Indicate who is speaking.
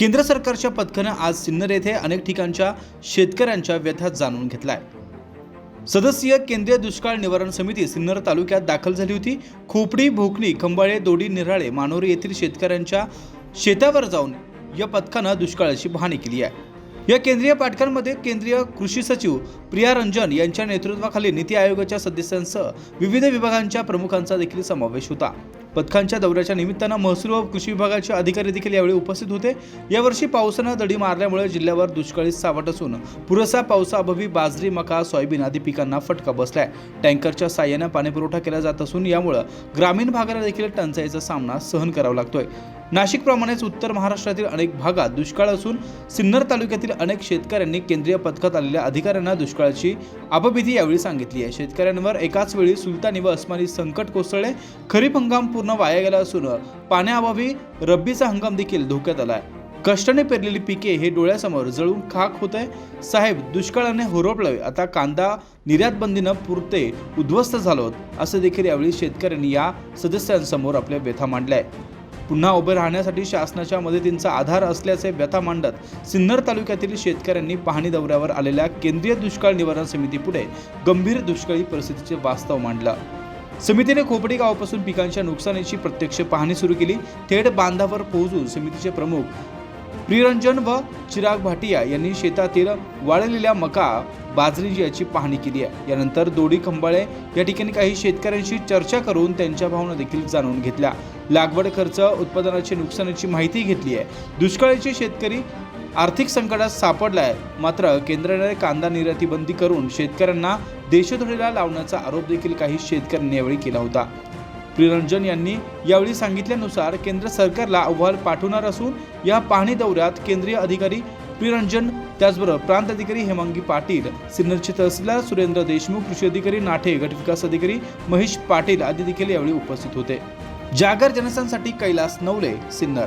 Speaker 1: केंद्र सरकारच्या पथकानं आज सिन्नर येथे अनेक ठिकाणच्या शेतकऱ्यांच्या व्यथा जाणून घेतलाय. सदस्यीय केंद्रीय दुष्काळ निवारण समिती सिन्नर तालुक्यात दाखल झाली होती. खोपडी भोकणी खंबाळे दोडी निराळे मानोरी येथील शेतकऱ्यांच्या शेतावर जाऊन या पथकानं दुष्काळाची पाहणी केली आहे. या केंद्रीय पाठकांमध्ये केंद्रीय कृषी सचिव प्रिया रंजन यांच्या नेतृत्वाखाली नीती आयोगाच्या सदस्यांसह विविध विभागांच्या प्रमुखांचा देखील समावेश होता. पथकांच्या दौऱ्याच्या निमित्तानं महसूल व कृषी विभागाचे अधिकारी देखील यावेळी उपस्थित होते. यावर्षी पावसानं दडी मारल्यामुळे जिल्ह्यावर दुष्काळी सावट असून पुरेसा पावसाअभावी बाजरी मका सोयाबीन आदी पिकांना फटका बसलाय. टँकरच्या साह्यानं पाणीपुरवठा केला जात असून यामुळे ग्रामीण भागाला देखील टंचाईचा सामना सहन करावा लागतोय. नाशिकप्रमाणेच उत्तर महाराष्ट्रातील अनेक भागात दुष्काळ असून सिन्नर तालुक्यातील अनेक शेतकऱ्यांनी केंद्रीय पथकात आलेल्या अधिकाऱ्यांना दुष्काळ दुष्काळाची अपभीती यावेळी सांगितली आहे. शेतकऱ्यांवर एकाच वेळी सुलतानी व अस्मानी संकट कोसळले खरीप हंगाम पूर्ण वाया गेला असून पाण्याअभावी रब्बीचा हंगाम देखील धोक्यात आला आहे कष्टाने पेरलेली पिके हे डोळ्यासमोर जळून खाक होत आहे साहेब दुष्काळाने होरपलावे. आता कांदा निर्यात बंदीनं पुरते उद्ध्वस्त झालो असं देखील यावेळी शेतकऱ्यांनी या सदस्यांसमोर आपल्या व्यथा मांडल्या आहे पुन्हा उभे राहण्यासाठी शासनाच्या मदतींचा आधार असल्याचे व्यथा मांडत सिन्नर तालुक्यातील शेतकऱ्यांनी पाहणी दौऱ्यावर आलेल्या केंद्रीय दुष्काळ निवारण समितीपुढे गंभीर दुष्काळी परिस्थितीचे वास्तव मांडलं. समितीने खोपडी गावापासून पिकांच्या नुकसानीची प्रत्यक्ष पाहणी सुरू केली. थेट बांधावर पोहोचून समितीचे प्रमुख प्रियरंजन व चिराग भाटिया यांनी शेतातील वाळलेल्या मका बाजरी याची पाहणी केली आहे. यानंतर दोडी खंबाळे या ठिकाणी काही शेतकऱ्यांशी चर्चा करून त्यांच्या भावना देखील जाणून घेतल्या. लागवड खर्च उत्पादनाची नुकसानाची माहिती घेतली आहे. दुष्काळीचे शेतकरी आर्थिक संकटात सापडला आहे. मात्र केंद्राने कांदा निर्याती बंदी करून शेतकऱ्यांना देशोधडीला लावण्याचा आरोप देखील काही शेतकऱ्यांनी यावेळी केला होता. प्रियरंजन यांनी यावेळी सांगितल्यानुसार केंद्र सरकारला अहवाल पाठवणार असून या पाहणी दौऱ्यात केंद्रीय अधिकारी प्रियरंजन त्याचबरोबर प्रांत अधिकारी हेमांगी पाटील सिन्नरचे तहसीलदार सुरेंद्र देशमुख कृषी अधिकारी नाठे गटविकास अधिकारी महेश पाटील आदी देखील यावेळी उपस्थित होते. जागर जनसांसाठी कैलास नवले सिन्नर.